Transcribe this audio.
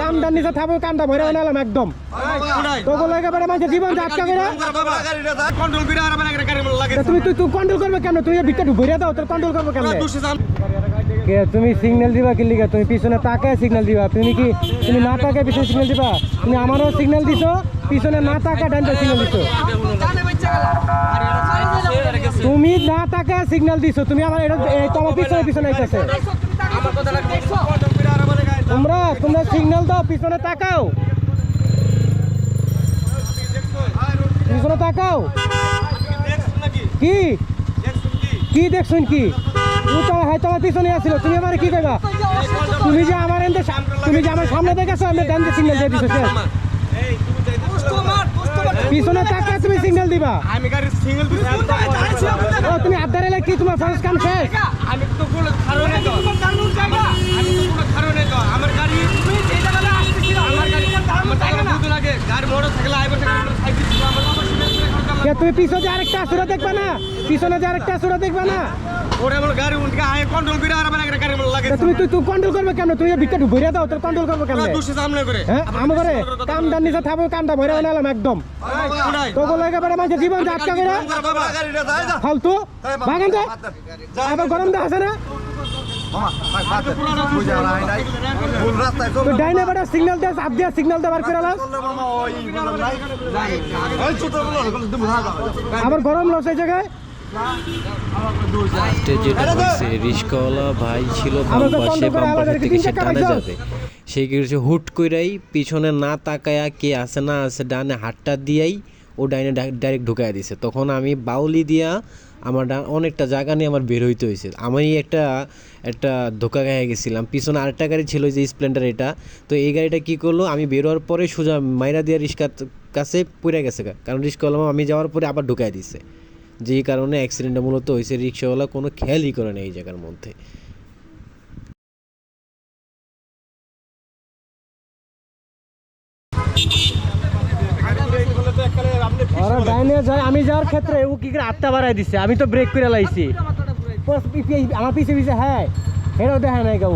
কামটা নিচে থাকবে কামটা ভরে আনালাম একদম। তোকে জীবন তুমি তুই তুই কন্ট্রোল করবে কেন? তুই ভিতরে ভরে দাও তোর কন্ট্রোল করবে কেন কে তুমি সিগন্যাল দিবা কি লিগা? তুমি পিছনে তাকায় সিগন্যাল দিবা। তুমি কি তুমি না তাকায় পিছনে সিগন্যাল দিবা? তুমি আমারও সিগন্যাল দিছো পিছনে না তাকায় ডানটা সিগন্যাল দিছো। তুমি না তাকায় সিগন্যাল দিছো তুমি আমার এটা এই তোমার পিছনে পিছনে আইতাছে। আমার কথা লাগবে কন্ট্রোল করে আর মানে গাড়ি তোমরা সিগন্যাল দাও পিছনে তাকাও। পিছনে তাকাও। কি? কি দেখছুন কি? তোমার পিছনে আসছিল। তুমি আমার কি কইবা? তুমি যে আমার এনতে তুমি যে আমার সামনে দেখেছ আমি ডান সিগন্যাল দিয়ে দিছো পিছনে তাকায় তুমি সিগন্যাল দিবা। আমি গাড়ি সিঙ্গেল দিছি তুমি আদারে লাগি তোমার ফার্স্ট কাম শেষ আমি তো কোনো কারণে তো আমি তো কোনো কারণে তো আমার গাড়ি তুমি যেই জায়গায় আসতেছিল আমার গাড়ি আমার টাকা বুঝতে লাগে গাড়ি মোটর সাইকেল আইবার সাইকেল সাইকেল ছিল আমার আমার সিমেন্ট করে খরচ কে তুমি পিছনে আরেকটা আসুরা দেখবা না? পিছনে যে আরেকটা আসুরা দেখবা না? ওরে আমার গাড়ি উনকে আয় কন্ট্রোল করে আর গাড়ি লাগে। তা তুমি তুই তুই কন্ট্রোল করবে কেন তুই ভিতরে ভরে দাও তোর কন্ট্রোল করবে কেন করে। হ্যাঁ আমার ঘরে কামটা নিচে থাকবে কামটা ভরে আনালাম একদম। তোকে একেবারে মানুষের জীবন আটকা করে ফালতু। আবার গরম দেওয়া আছে না? তো ডাইনে সিগন্যাল আপ দিয়া সিগন্যাল আবার গরম লস এই জায়গায়। লাস্টে যেটা হয়েছে রিস্কাওয়ালা ভাই ছিল বাম আমরা পাশে বাম পাশে থেকে সে পাইছো? যাবে। সেই কি হুট কইরাই পিছনে না তাকায়া কে আছে না আছে ডানে হাতটা দিয়াই ও ডাইনে ডাইরেক্ট ঢুকাই দিছে। তখন আমি বাউলি দিয়া আমার অনেকটা জায়গা নিয়ে আমার বের হইতে হয়েছে আমি একটা একটা ধোকা খেয়ে গেছিলাম। পিছনে আরেকটা গাড়ি ছিল, যে স্প্লেন্ডার এটা। তো এই গাড়িটা কি করল? আমি বেরোয়ার পরে সোজা মাইরা দিয়া রিস্কার কাছে পড়ে গেছে। কারণ রিস্কাওয়ালা আমি যাওয়ার পরে আবার ঢুকাই দিছে। যেই কারণে অ্যাক্সিডেন্টটা মূলত হয়েছে রিক্সাওয়ালা কোনো খেয়ালই করে না এই জায়গার মধ্যে। ওরা ডাইনে যায় আমি যাওয়ার ক্ষেত্রে ও কি করে আত্মা বাড়াই দিছে? আমি তো ব্রেক করে লাইছি। আমার পিছিয়ে পিছে হ্যাঁ। এটাও দেখা নাই কেউ।